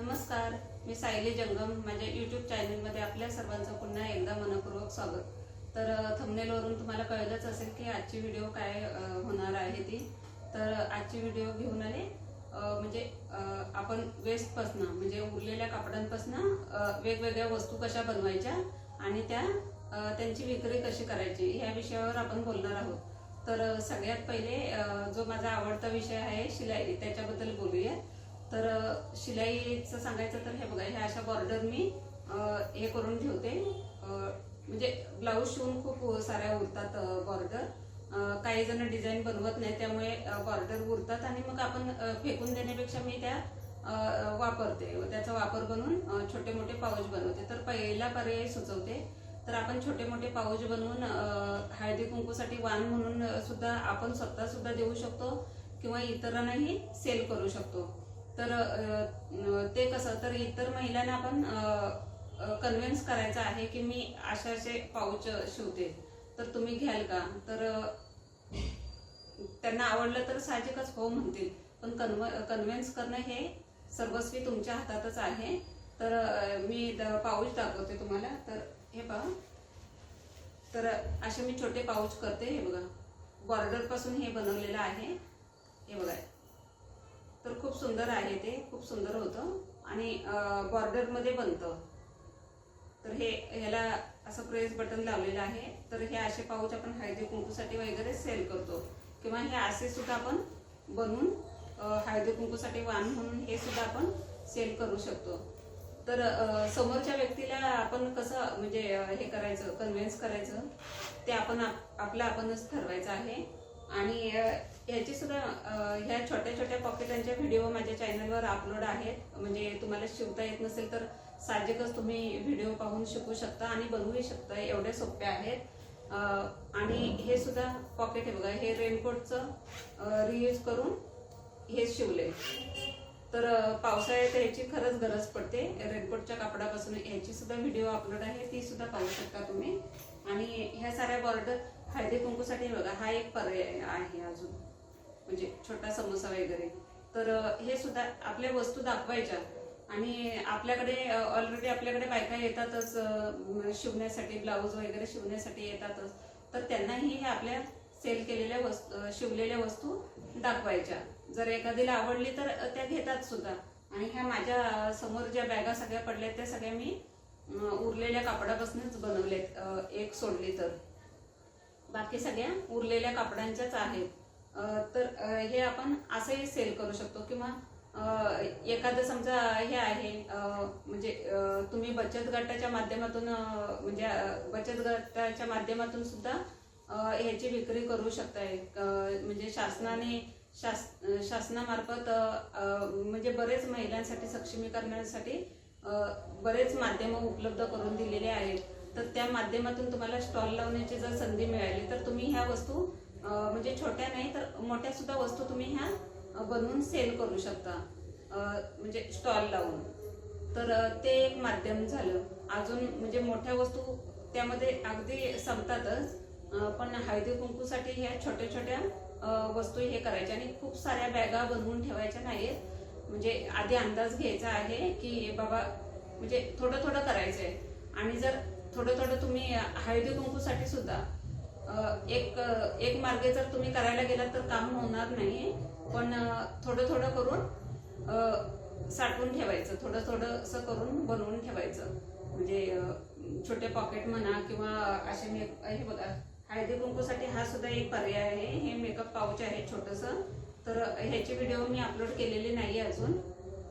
नमस्कार मी सायली जंगम. माझ्या यूट्यूब चॅनलमध्ये आपल्या सर्वांचं पुन्हा एकदा मनपूर्वक स्वागत. तर थंबनेलवरून तुम्हाला कळलंच असेल की आजची व्हिडिओ काय होणार आहे ती. तर आजची व्हिडिओ घेऊन आले म्हणजे आपण वेस्टपासनं म्हणजे उरलेल्या कापडांपासनं वेगवेगळ्या वस्तू कशा बनवायच्या आणि त्या त्यांची विक्री कशी करायची ह्या विषयावर आपण बोलणार आहोत. तर सगळ्यात पहिले जो माझा आवडता विषय आहे शिलाई त्याच्याबद्दल बोलूया. तर शिलाईचं सांगायचं तर हे बघा ह्या अशा बॉर्डर मी हे करून ठेवते. म्हणजे ब्लाऊज शिवून खूप साऱ्या उरतात बॉर्डर काही जण डिझाईन बनवत नाही त्यामुळे बॉर्डर उरतात आणि मग आपण फेकून देण्यापेक्षा मी त्या वापरते. व त्याचा वापर बनवून छोटे मोठे पाऊच बनवते. तर पहिला पर्याय सुचवते. तर आपण छोटे मोठे पाऊच बनवून हळदी कुंकूसाठी वाण म्हणून सुद्धा आपण स्वतः सुद्धा देऊ शकतो किंवा इतरांनाही सेल करू शकतो. तर ते कसं तर इतर महिलांना आपण कन्व्हिन्स करायचं आहे की मी असे असे पाऊच शिवते. तर तुम्ही घ्याल का? तर त्यांना आवडलं तर साहजिकच हो म्हणतील. पण कन्व कन्व्हिन्स करणं हे सर्वस्वी तुमच्या हातातच आहे. तर मी द- पाऊच दाखवते तुम्हाला. तर हे पहा. तर असे मी छोटे पाऊच करते. हे बघा. बॉर्डरपासून हे बनवलेलं आहे. हे बघा. तर खूप सुंदर आहे ते खूप सुंदर होतं. आणि बॉर्डरमध्ये बनतं. तर हे ह्याला असं प्रेस बटन लावलेलं आहे. तर हे असे पाऊच आपण हळदी कुंकूसाठी वगैरे सेल करतो. किंवा हे असे सुद्धा आपण बनवून हळदी कुंकूसाठी वाण म्हणून हे सुद्धा आपण सेल करू शकतो. तर समोरच्या व्यक्तीला आपण कसं म्हणजे हे करायचं कन्व्हिन्स करायचं ते आपण आप- आपलं आपणच ठरवायचं आहे. आणि अ, ह्याची सुद्धा ह्या छोट्या छोट्या पॉकेटांच्या व्हिडिओ माझ्या चॅनलवर अपलोड आहेत. म्हणजे तुम्हाला शिवता येत नसेल तर साहजिकच तुम्ही व्हिडिओ पाहून शिकू शकता आणि बनवूही शकता. एवढ्या सोप्या आहेत. आणि हे सुद्धा पॉकेट आहे बघा. हे रेनकोटचं रियूज करून हे शिवले. तर पावसाळ्यात याची खरंच गरज पडते. रेनकोटच्या कापडापासून याची सुद्धा व्हिडिओ अपलोड आहे. ती सुद्धा पाहू शकता तुम्ही. आणि ह्या साऱ्या बॉर्डर हळदी कुंकूसाठी बघा हा एक पर्याय आहे अजून. म्हणजे छोटा समोसा वगैरे. तर हे सुद्धा आपल्या वस्तू दाखवायच्या. आणि आपल्याकडे ऑलरेडी आपल्याकडे बायका येतातच शिवण्यासाठी ब्लाऊज वगैरे शिवण्यासाठी येतातच. तर त्यांनाही हे आपल्या सेल केलेल्या वस्तू शिवलेल्या वस्तू दाखवायच्या. जर एखादीला आवडली तर त्या घेतात सुद्धा. आणि ह्या माझ्यासमोर ज्या बॅगा सगळ्या पडल्यात त्या सगळ्या मी उरलेल्या कापडापासूनच बनवल्या एक सोडली तर. बाकी सगळ्या उरलेल्या कापडांच्याच आहेत. तर हे आपण असंही सेल करू शकतो किंवा एखादं समजा हे आहे म्हणजे तुम्ही बचत गटाच्या माध्यमातून म्हणजे बचत गटाच्या माध्यमातून सुद्धा ह्याची विक्री करू शकताय. म्हणजे शासनाने शास शासनामार्फत म्हणजे बरेच महिलांसाठी सक्षमीकरणासाठी बरेच माध्यम उपलब्ध करून दिलेले आहेत. तर त्या माध्यमातून तुम्हाला स्टॉल लावण्याची जर संधी मिळाली तर तुम्ही ह्या वस्तू म्हणजे छोट्या नाही तर मोठ्या सुद्धा वस्तू तुम्ही ह्या बनवून सेल करू शकता. म्हणजे स्टॉल लावून. तर ते एक माध्यम झालं. अजून म्हणजे मोठ्या वस्तू त्यामध्ये अगदी संपतातच पण हळदी कुंकूसाठी ह्या छोट्या छोट्या वस्तू हे करायच्या आणि खूप साऱ्या बॅगा बनवून ठेवायच्या नाहीत म्हणजे आधी अंदाज घ्यायचा आहे की बाबा म्हणजे थोडं थोडं करायचंय. आणि जर थोडं थोडं तुम्ही हळदी कुंकूसाठी सुद्धा एक एक मार्गे जर तुम्ही करायला गेलात तर काम होणार नाही पण थोडं थोडं करून साठवून ठेवायचं. थोडं थोडं असं करून बनवून ठेवायचं. म्हणजे छोटे पॉकेट म्हणा किंवा असे मेक हे बघा हळदी कुंकूसाठी हा सुद्धा एक पर्याय आहे. हे मेकअप पाऊच आहे छोटंसं. तर ह्याची व्हिडिओ मी अपलोड केलेली नाही अजून.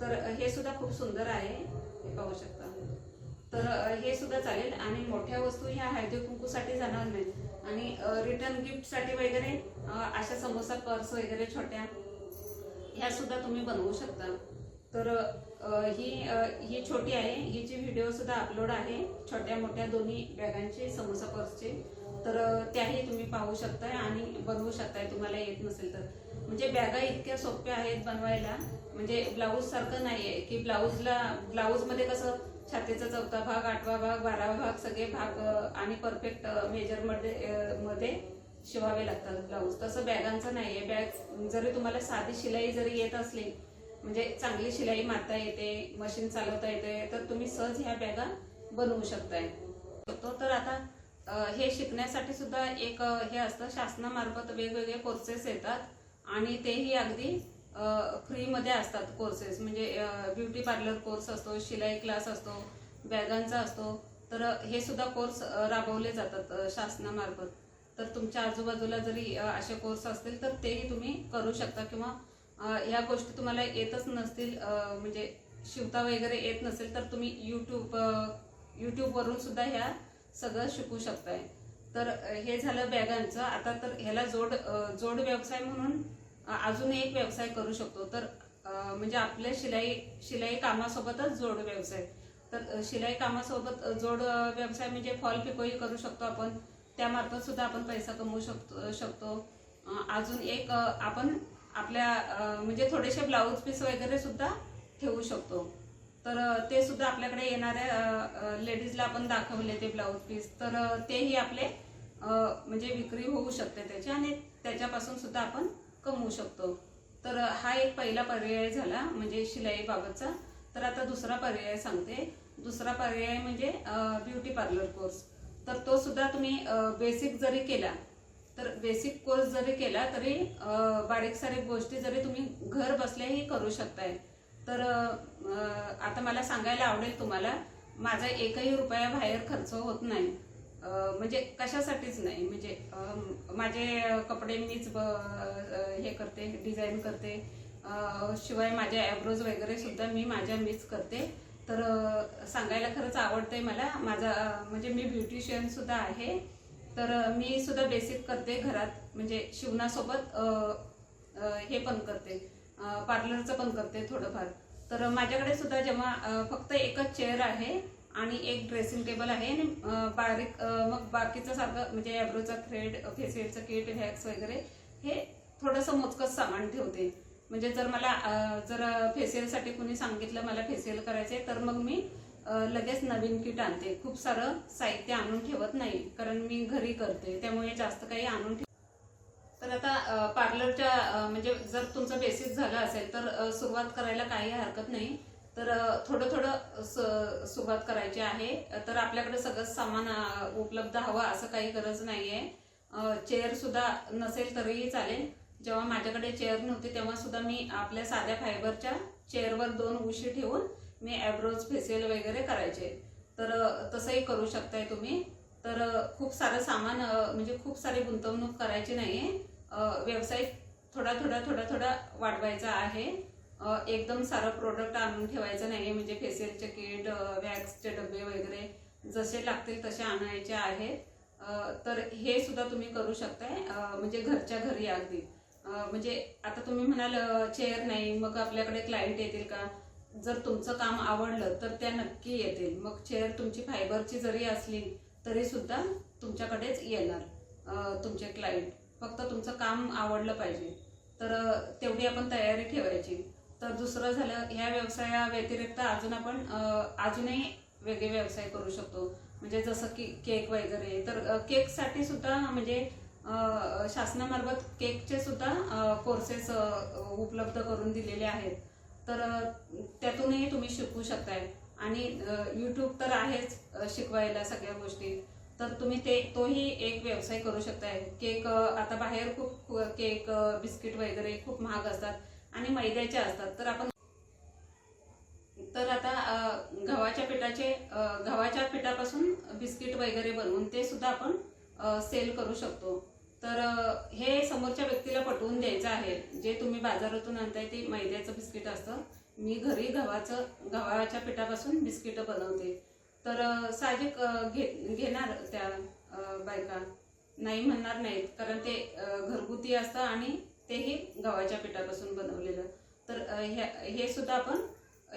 तर हे सुद्धा खूप सुंदर आहे. हे पाहू शकता. तर हे सुद्धा चालेल. आणि मोठ्या वस्तू ह्या हळदी कुंकूसाठी जाणार नाहीत. आणि रिटर्न गिफ्टसाठी वगैरे अशा समोसा पर्स वगैरे छोट्या ह्या सुद्धा तुम्ही बनवू शकता. तर ही ही छोटी आहे. हिची व्हिडिओ सुद्धा अपलोड आहे. छोट्या मोठ्या दोन्ही बॅगांचे समोसा पर्सचे. तर त्याही तुम्ही पाहू शकताय आणि बनवू शकताय. तुम्हाला येत नसेल तर. म्हणजे बॅगा इतक्या सोप्या आहेत बनवायला. म्हणजे ब्लाऊज सारखं आहे की ब्लाऊजला ब्लाऊजमध्ये कसं छातीचा चौथा भाग आठवा भाग बारावा भाग सगळे भाग आणि परफेक्ट मेजरमध्ये मध्ये शिवावे लागतात ब्लाऊज तसं बॅगांचं आहे बॅग जरी तुम्हाला साधी शिलाई जरी येत असली म्हणजे चांगली शिलाई मारता येते मशीन चालवता येते तर तुम्ही सहज ह्या बॅगा बनवू शकताय. तो तर आता हे शिकण्यासाठी सुद्धा एक हे असतं शासनामार्फत वेगवेगळे कोर्सेस येतात आणि तेही अगदी फ्रीमध्ये असतात कोर्सेस म्हणजे ब्युटी पार्लर कोर्स असतो शिलाई क्लास असतो बॅगांचा असतो. तर हे सुद्धा कोर्स राबवले जातात शासनामार्फत. तर तुमच्या आजूबाजूला जरी असे कोर्स असतील तर तेही तुम्ही करू शकता. किंवा ह्या गोष्टी तुम्हाला येतच नसतील म्हणजे शिवता वगैरे येत नसेल तर तुम्ही यूट्यूब यूट्यूबवरून सुद्धा ह्या सगळं शिकू शकताय. तर हे झालं बॅगांचं आता तर ह्याला जोड जोड व्यवसाय म्हणून अजून एक व्यवसाय करू शकतो. तर म्हणजे आपल्या शिलाई शिलाई कामासोबतच जोड व्यवसाय. तर शिलाई कामासोबत जोड व्यवसाय म्हणजे फॉल पिकोही करू शकतो आपण. त्यामार्फत सुद्धा आपण पैसा कमवू शकतो शकतो. अजून एक आपण आपल्या म्हणजे थोडेसे ब्लाऊज पीस वगैरे सुद्धा ठेवू शकतो. तर ते सुद्धा आपल्याकडे येणाऱ्या लेडीजला आपण दाखवले ते ब्लाऊज पीस. तर तेही आपले म्हणजे विक्री होऊ शकते त्याची आणि त्याच्यापासून सुद्धा आपण कमवू शकतो. तर हा एक पहिला पर्याय झाला म्हणजे शिलाईबाबतचा. तर आता दुसरा पर्याय सांगते. दुसरा पर्याय म्हणजे ब्युटी पार्लर कोर्स तर तो सुद्धा तुम्ही बेसिक जरी केला तर बेसिक कोर्स जरी केला तरी बारीक सारीक गोष्टी जरी तुम्ही घर बसल्याही करू शकताय. तर आता मला सांगायला आवडेल तुम्हाला माझा एकही रुपया बाहेर खर्च होत नाही. म्हणजे कशासाठीच नाही. म्हणजे माझे कपडे मीच ब- हे करते डिझाईन करते. शिवाय माझ्या ॲब्रोज वगैरे सुद्धा मी माझ्या मीच करते. तर सांगायला खरंच आवडतंय मला. माझा म्हणजे मी ब्युटिशियन सुद्धा आहे. तर मी सुद्धा बेसिक करते घरात. म्हणजे शिवणासोबत हे पण करते. पार्लरचं पण करते थोडंफार. तर माझ्याकडे सुद्धा जेव्हा फक्त एकच चेअर आहे आणि एक ड्रेसिंग टेबल आहे आणि बारीक मग बाकीचं सारखं म्हणजे ॲब्रोचा थ्रेड फेसियलचं किट व्हॅक्स वगैरे हे थोडंसं मोजकंच सामान ठेवते. म्हणजे जर मला जर फेशियलसाठी कुणी सांगितलं मला फेशियल करायचे तर मग मी लगेच नवीन किट आणते. खूप सारं साहित्य आणून ठेवत नाही कारण मी घरी करते. त्यामुळे जास्त काही आणून ठेव तर आता पार्लरच्या म्हणजे जर तुमचं बेसिक झालं असेल तर सुरुवात करायला काही हरकत नाही. तर थोडं थोडं स- सुरुवात करायची आहे. तर आपल्याकडे सगळं सामान उपलब्ध हवं असं काही गरज नाहीये. चेअर सुद्धा नसेल तरीही चालेल. जेव्हा माझ्याकडे चेअर नव्हती तेव्हा सुद्धा मी आपल्या साध्या फायबरच्या चेअरवर दोन उशी ठेवून मी ॲब्रोज फेसियल वगैरे करायचे. तर तसंही करू शकताय तुम्ही. तर खूप सारं सामान म्हणजे खूप सारी गुंतवणूक करायची नाही आहे व्यवसाय थोडा थोडा थोडा थोडा वाढवायचा आहे. एकदम सारं प्रोडक्ट आणून ठेवायचं नाही म्हणजे फेशियलचे किट वॅक्सचे डबे वगैरे जसे लागतील तसे आणायचे आहेत. तर हे सुद्धा तुम्ही करू शकताय. म्हणजे घरच्या घरी अगदी. म्हणजे आता तुम्ही म्हणाल चेअर नाही मग आपल्याकडे क्लायंट येतील का? जर तुमचं काम आवडलं तर त्या नक्की येतील. मग चेअर तुमची फायबरची जरी असली तरी सुद्धा तुमच्याकडेच येणार तुमचे क्लायंट फक्त तुमचं काम आवडलं पाहिजे. तर तेवढी आपण तयारी ठेवायची. तर दुसरं झालं ह्या व्यवसाया व्यतिरिक्त अजून आपण अजूनही वेगळे व्यवसाय करू शकतो. म्हणजे जसं की केक वगैरे तर केकसाठी सुद्धा म्हणजे शासनामार्फत केकचे सुद्धा कोर्सेस उपलब्ध करून दिलेले आहेत. तर त्यातूनही तुम्ही शिकू शकताय. आणि यूट्यूब तर आहेच शिकवायला सगळ्या गोष्टी. तर तुम्ही ते तोही एक व्यवसाय करू शकताय. केक आता बाहेर खूप केक बिस्किट वगैरे खूप महाग असतात. आणि मैद्याच्या असतात. तर आपण तर आता गव्हाच्या पिठाचे गव्हाच्या पिठापासून बिस्किट वगैरे बनवून ते सुद्धा आपण सेल करू शकतो. तर हे समोरच्या व्यक्तीला पटवून द्यायचं आहे. जे तुम्ही बाजारातून आणताय ते मैद्याचं बिस्किट असतं. मी घरी गव्हाचं गव्हाच्या पिठापासून बिस्किटं बनवते. तर साहजिक घे घेणार त्या बायका? नाही म्हणणार नाहीत. कारण ते घरगुती असतं आणि तेही गव्हाच्या पिठापासून बनवलेलं. तर हे सुद्धा आपण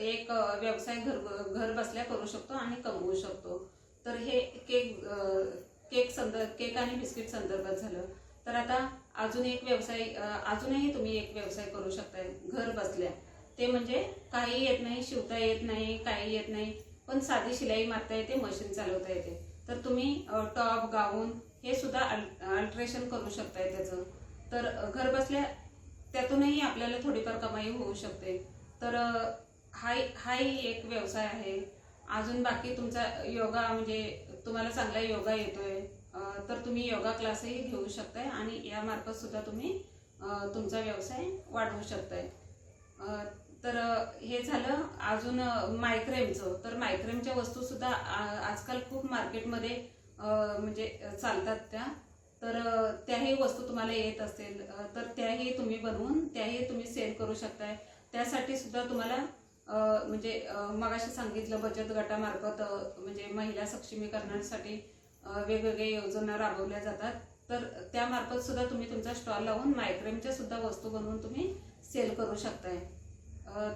एक व्यवसाय घर घर बसल्या करू शकतो आणि कमवू शकतो. तर हे केक केक संदर्भ केक आणि बिस्किट संदर्भात झालं. तर आता अजून एक व्यवसाय अजूनही तुम्ही एक व्यवसाय करू शकताय घर बसल्या. ते म्हणजे काही येत नाही शिवता येत नाही काही येत नाही पण साधी शिलाई मारता येते मशीन चालवता येते. तर तुम्ही टॉप गाऊन हे सुद्धा अल्ट्रेशन करू शकताय त्याचं. तर घर बसल्या त्यातूनही आपल्याला थोडीफार कमाई होऊ शकते. तर अ, हाही एक व्यवसाय आहे. अजून बाकी तुमचा योगा म्हणजे तुम्हाला चांगला योगा येतोय. तर तुम्ही योगा क्लासही घेऊ शकताय आणि यामार्फत सुद्धा तुम्ही तुमचा व्यवसाय वाढवू शकताय. तर हे झालं अजून मायक्रेमचं. तर मायक्रेमच्या वस्तू सुद्धा आ- आजकाल खूप मार्केटमध्ये म्हणजे चालतात त्या. तर काही वस्तू तुम्हाला येत असतील तर त्याही तुम्ही बनवून त्याही तुम्ही सेल करू शकताय. त्यासाठी सुद्धा तुम्हाला म्हणजे मगाशी सांगितलं बचत गटामार्फत म्हणजे महिला सक्षमीकरणासाठी वेगवेगळ्या योजना राबवल्या जातात. तर त्यामार्फत सुद्धा तुम्ही तुमचा स्टॉल लावून मायक्रेमच्या सुद्धा वस्तू बनवून तुम्ही सेल करू शकताय.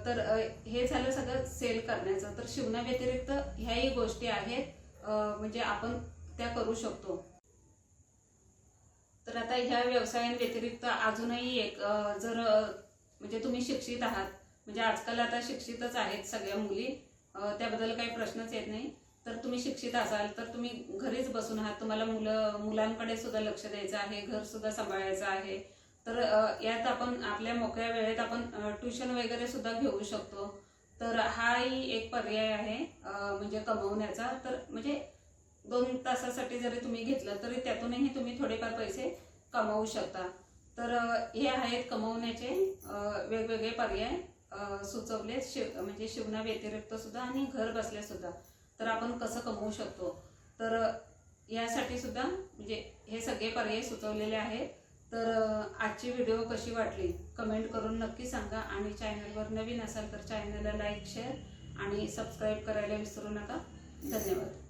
तर हे झालं सगळं सेल करण्याचं. तर शिवणाव्यतिरिक्त ह्याही गोष्टी आहेत म्हणजे आपण त्या करू शकतो. तर आता ह्या व्यवसायांव्यतिरिक्त अजूनही एक जर म्हणजे तुम्ही शिक्षित आहात म्हणजे आजकाल आता शिक्षितच आहेत सगळ्या मुली त्याबद्दल काही प्रश्नच येत नाही. तर तुम्ही शिक्षित असाल तर तुम्ही घरीच बसून आहात तुम्हाला मुलं मुलांकडे सुद्धा लक्ष द्यायचं आहे घर सुद्धा सांभाळायचं आहे. तर यात आपण आपल्या मोकळ्या वेळेत आपण ट्युशन वगैरे सुद्धा घेऊ शकतो. तर हाही एक पर्याय आहे म्हणजे कमवण्याचा. तर म्हणजे दोन तासासाठी जरी तुम्ही घेतलं तरी त्यातूनही तुम्ही थोडेफार पैसे कमावू शकता. तर हे आहेत कमवण्याचे वेगवेगळे पर्याय सुचवले शिव म्हणजे शिवना व्यतिरिक्त सुद्धा आणि घर बसल्या सुद्धा. तर आपण कसं कमवू शकतो? तर यासाठी सुद्धा म्हणजे हे सगळे पर्याय सुचवलेले आहेत. तर आजची व्हिडिओ कशी वाटली? कमेंट करून नक्की सांगा आणि चॅनलवर नवीन असाल तर चॅनलला लाईक शेअर आणि सबस्क्राईब करायला विसरू नका. धन्यवाद.